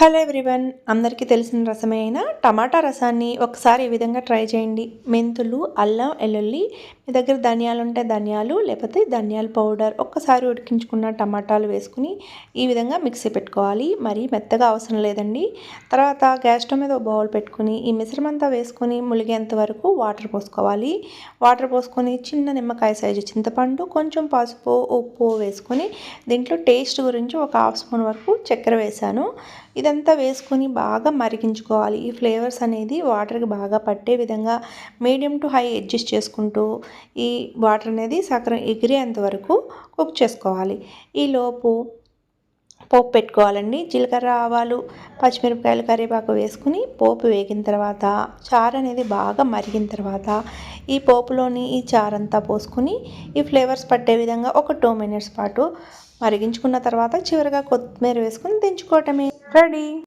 Hello everyone అందరికీ తెలిసిన రసమే అయిన టమాటా రసాన్ని ఒకసారి ఈ విధంగా ట్రై చేయండి. మెంతులు అల్లం వెల్లుల్లి మీ దగ్గర ధనియాలు ఉంటే ధనియాలు లేకపోతే ధనియాల పౌడర్ ఒక్కసారి ఉడికించుకున్న టమాటాలు వేసుకుని ఈ విధంగా మిక్సీ పెట్టుకోవాలి. మరి మెత్తగా అవసరం లేదండి. తర్వాత గ్యాస్ స్టవ్ మీద ఒక బౌల్ పెట్టుకుని ఈ మిశ్రమంతా వేసుకొని ములిగేంత వరకు వాటర్ పోసుకోవాలి. వాటర్ పోసుకొని చిన్న నిమ్మకాయ సైజు చింతపండు కొంచెం పసుపు ఉప్పు వేసుకొని దీంట్లో టేస్ట్ గురించి ఒక హాఫ్ స్పూన్ వరకు చక్కెర వేసాను ఇది ఇదంతా వేసుకొని బాగా మరిగించుకోవాలి. ఈ ఫ్లేవర్స్ అనేది వాటర్కి బాగా పట్టే విధంగా మీడియం టు హై అడ్జస్ట్ చేసుకుంటూ ఈ వాటర్ అనేది సక్రం ఎగిరేంత వరకు కుక్ చేసుకోవాలి. ఈలోపు పోపు పెట్టుకోవాలండి. జీలకర్ర ఆవాలు పచ్చిమిరపకాయలు కరివేపాకు వేసుకుని పోపు వేగిన తర్వాత చారు అనేది బాగా మరిగిన తర్వాత ఈ పోపులోని ఈ చారంతా పోసుకుని ఈ ఫ్లేవర్స్ పట్టే విధంగా ఒక టూ మినిట్స్ పాటు మరిగించుకున్న తర్వాత చివరిగా కొత్తిమీర వేసుకుని దించుకోవటమే. ready?